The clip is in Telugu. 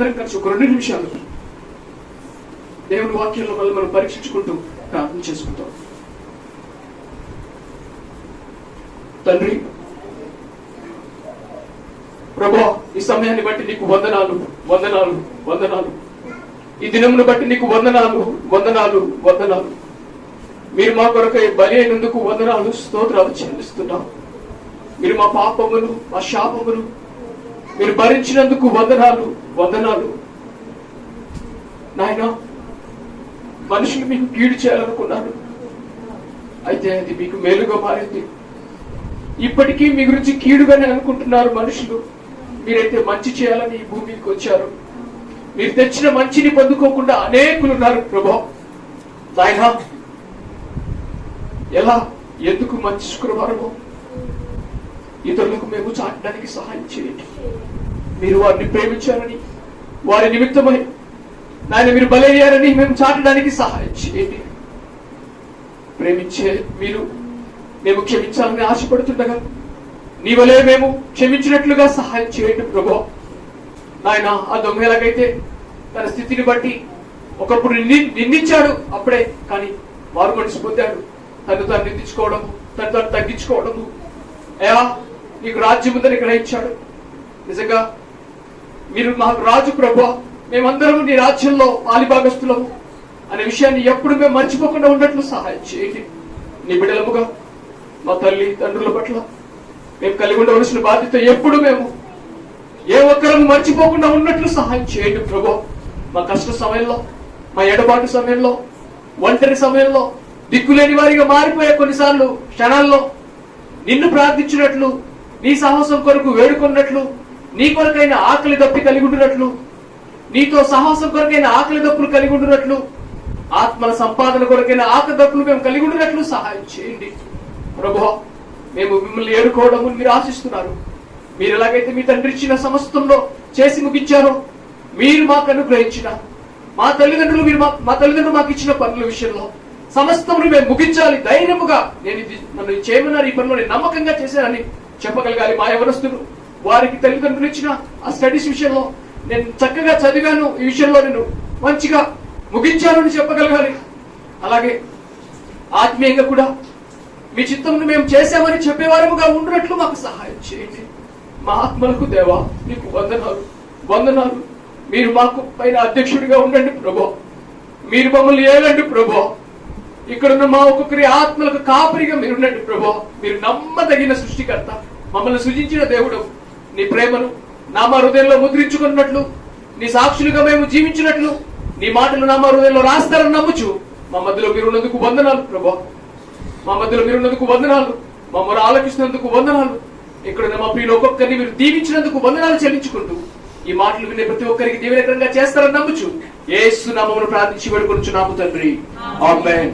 అందరం కలిసి ఒక రెండు నిమిషాలు దేవుని వాక్యంలో మళ్ళీ మనం పరీక్షించుకుంటూ ప్రార్థన చేసుకుంటాం. తండ్రి ప్రభా ఈ సమయాన్ని బట్టి నీకు వందనాలు వందనాలు వందనాలు. ఈ దినమును బట్టి నీకు వందనాలు వందనాలు వందనాలు. మీరు మా కొరకై బలి అయినందుకు వందనాలు స్తోత్రాలు చెల్లిస్తున్నాం. మీరు మా పాపమును మా శాపమును మీరు భరించినందుకు వందనాలు వందనాలు. నాయన మనుషులు మీకు కీడు చేయాలనుకున్నారు అయితే అది మీకు మేలుగా మారింది. ఇప్పటికీ మీ గురించి కీడుగానే అనుకుంటున్నారు మనుషులు. మీరైతే మంచి చేయాలని ఈ భూమికి వచ్చారు. మీరు తెచ్చిన మంచిని పొందుకోకుండా అనేకులు ఉన్నారు ప్రభా. నాయన ఎలా ఎందుకు మంచి శుక్రవారము? ఇతరులకు మేము చాటడానికి సహాయం చేయండి. మీరు వారిని ప్రేమించారని వారి నిమిత్తమై నాయన మీరు బలయ్యారని మేము చాటడానికి సహాయం చేయండి. ప్రేమించే మీరు మేము క్షమించాలని ఆశపడుతుండగా నీ వలే మేము క్షమించినట్లుగా సహాయం చేయండి ప్రభు నాయన ఆ దొంగ ఎలాగైతే తన స్థితిని బట్టి ఒకప్పుడు నిందించాడు అప్పుడే కానీ వారు మనిషి పొందాడు. తను తను నిందించుకోవడము తను తను తగ్గించుకోవడము. అయా నీకు రాజ్యం ఉందని గ్రహించాడు నిజంగా మీరు మాకు రాజు ప్రభు మేమందరం నీ రాజ్యంలో పాలిభాగస్తులము అనే విషయాన్ని ఎప్పుడు మేము మర్చిపోకుండా ఉన్నట్లు సహాయం చేయండి. నీ బిడ్డలముగా మా తల్లి తండ్రుల పట్ల మేము కలిగి ఉండవలసిన బాధ్యత ఎప్పుడు మేము ఏ ఒక్కరము మర్చిపోకుండా ఉన్నట్లు సహాయం చేయండి ప్రభు. మా కష్ట సమయంలో మా ఎడబాటు సమయంలో ఒంటరి సమయంలో దిక్కులేని వారిగా మారిపోయే కొన్నిసార్లు క్షణాల్లో నిన్ను ప్రార్థించినట్లు నీ సాహసం కొరకు వేడుకున్నట్లు నీ కొరకైన ఆకలి దప్పి కలిగి ఉండినట్లు నీతో సాహసం కొరకైన ఆకలి దప్పులు కలిగి ఉండినట్లు ఆత్మల సంపాదన కొరకైన ఆకలి దప్పులు మేము కలిగి ఉండినట్లు సహాయం చేయండి. ప్రభు మేము మిమ్మల్ని ఏడుకోవడం మీరు ఆశిస్తున్నారు. మీరు ఎలాగైతే మీ తండ్రి ఇచ్చిన సమస్తంలో చేసి ముగించారో మీరు మాకు అనుగ్రహించిన మా తల్లిదండ్రులు మీరు మా- తల్లిదండ్రులు మాకు ఇచ్చిన పనుల విషయంలో సమస్తమును మేము ముగించాలి. ధైర్యముగా నేను ఇది నన్ను చేయమన్నారు ఈ పనులు నమ్మకంగా చేశానని చెప్పగలగాలి మా ఎవరస్తులు వారికి తల్లిదండ్రులు ఇచ్చిన ఆ స్టడీస్ విషయంలో నేను చక్కగా చదివాను. ఈ విషయంలో నేను మంచిగా ముగించాను అని చెప్పగలగాలి. అలాగే ఆత్మీయంగా కూడా మీ చిత్తమును మేము చేశామని చెప్పేవారముగా ఉండినట్లు మాకు సహాయం చేయండి. మా ఆత్మలకు దేవా నీకు వందనాలు. వందనాలు. మీరు మాకు పైన అధ్యక్షుడిగా ఉండండి ప్రభు. మీరు మమ్మల్ని ఏలండి ప్రభు. ఇక్కడున్న మా ఒక్కొక్కరి ఆత్మలకు కాపరిగా మీరుండండి ప్రభు. మీరు నమ్మదగిన సృష్టికర్త. మమ్మల్ని సృజించిన దేవుడు నీ ప్రేమను నా మా హృదయంలో ముద్రించుకున్నట్లు నీ సాక్షులుగా మేము జీవించినట్లు నీ మాటలు నా మా హృదయంలో రాస్తారని నమ్ముచు మా మధ్యలో మీరు ఉన్నందుకు వందనాలు ప్రభు. మా మధ్యలో మీరు ఉన్నందుకు వందనాలు మమ్మల్ని ఆలకిస్తున్నందుకు వందనాలు. ఇక్కడ మా ప్రియులు ఒక్కొక్కరిని మీరు దీవించినందుకు వందనాలు చెల్లించుకుంటూ ఈ మాటలు వినే ప్రతి ఒక్కరికి దీవెనకరంగా చేస్తారని నమ్ముచు ఏసు నామమును ప్రార్థించి వేడుకొనుచు నాము తండ్రి ఆమేన్